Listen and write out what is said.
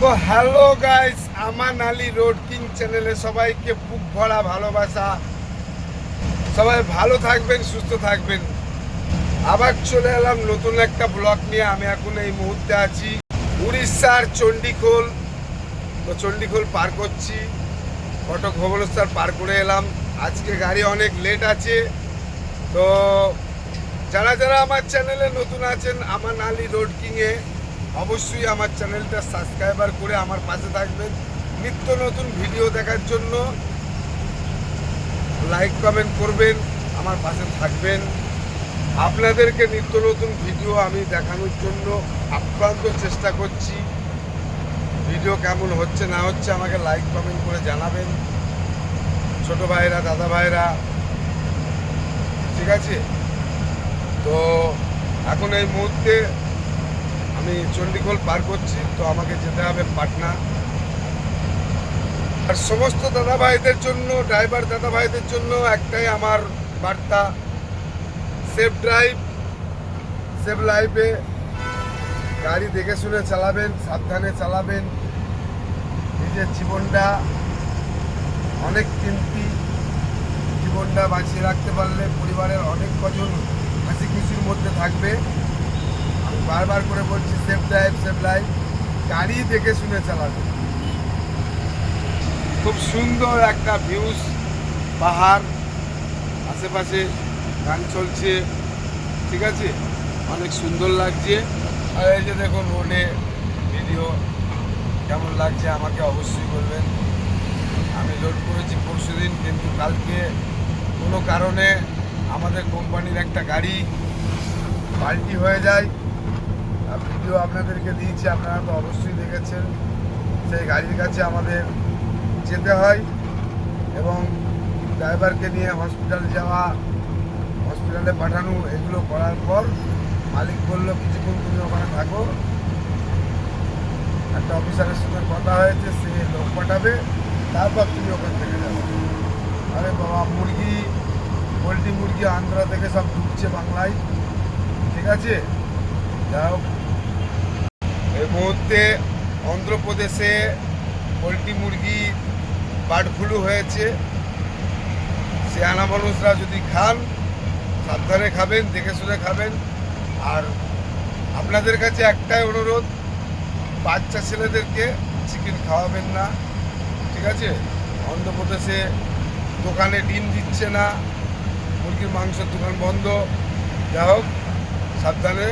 তো hello guys Aman Ali road king চ্যানেলে সবাইকে বুক ভরা ভালোবাসা। সবাই ভালো থাকবেন, সুস্থ থাকবেন। আবার চলে এলাম নতুন একটা ব্লগ নিয়ে। আমি এখন এই মুহূর্তে আছি উড়িষ্যার চণ্ডীখোল। তো চণ্ডীখোল পার করছি। কটক ভুবনেশ্বর পার করে এলাম। আজকে গাড়ি অনেক লেট আছে। তো যারা যারা আমার চ্যানেলে নতুন আছেন, আমার আলী রোড কিংয়ে অবশ্যই আমার চ্যানেলটা সাবস্ক্রাইবার করে আমার পাশে থাকবেন। নিত্য নতুন ভিডিও দেখার জন্য লাইক, কমেন্ট করবেন, আমার পাশে থাকবেন। আপনাদেরকে নিত্য নতুন ভিডিও আমি দেখানোর জন্য আপ্রান্ত চেষ্টা করছি। ভিডিও কেমন হচ্ছে, না হচ্ছে আমাকে লাইক, কমেন্ট করে জানাবেন। ছোট ভাইরা, দাদা ভাইরা, ঠিক আছে? তো এখন এই মুহূর্তে আমি চণ্ডীখোল পার করছি, তো আমাকে যেতে হবে পাটনা। আর সমস্ত দাদা ভাইদের জন্য, ড্রাইভার দাদা ভাইদের জন্য একটাই আমার বার্তা। সেফ ড্রাইভ, সেফ লাইফে। গাড়ি দেখে শুনে চালাবেন, সাবধানে চালাবেন। নিজের জীবনটা অনেক কিমতি। জীবনটা বাঁচিয়ে রাখতে পারলে পরিবারের অনেক কজন হাসি খুশির মধ্যে থাকবে। বারবার করে বলছি সেফ ড্রাইভ সেফ লাইফ গাড়ি দেখে শুনে চালাবে। খুব সুন্দর একটা ভিউজ পাহাড়, আশেপাশে গান চলছে, ঠিক আছে? অনেক সুন্দর লাগছে। আর এই যে দেখুন রোডে ভিডিও কেমন লাগছে আমাকে অবশ্যই বলবেন। আমি লোড করেছি পরশু দিন, কিন্তু কালকে কোনো কারণে আমাদের কোম্পানির একটা গাড়ি পাল্টি হয়ে যায়। ভিডিও আপনাদেরকে দিয়েছি, আপনারা তো অবশ্যই দেখেছেন। সেই গাড়ির কাছে আমাদের যেতে হয় এবং ড্রাইভারকে নিয়ে হসপিটাল যাওয়া, হসপিটালে পাঠানো, এগুলো করার পর মালিক বলল, কিছুক্ষণ তুমি ওখানে থাকো। একটা অফিসারের সঙ্গে কথা হয়েছে, সে লোক পাঠাবে, তারপর তুমি ওখান থেকে যাবে। আরে বাবা, মুরগি, পোলট্রি মুরগি আন্ধ্রা থেকে সব ঢুকছে বাংলায়। ঠিক আছে? যাও এই মুহূর্তে অন্ধ্রপ্রদেশে পোলট্রি মুরগি বার্ড ফ্লু হয়েছে। সেয়ানা মানুষরা যদি খান, সাবধানে খাবেন, দেখে শুনে খাবেন। আর আপনাদের কাছে একটাই অনুরোধ, বাচ্চা ছেলেদেরকে চিকেন খাওয়াবেন না, ঠিক আছে? অন্ধ্রপ্রদেশে দোকানে ডিম দিচ্ছে না, মুরগির মাংসের দোকান বন্ধ। যা হোক, সাবধানে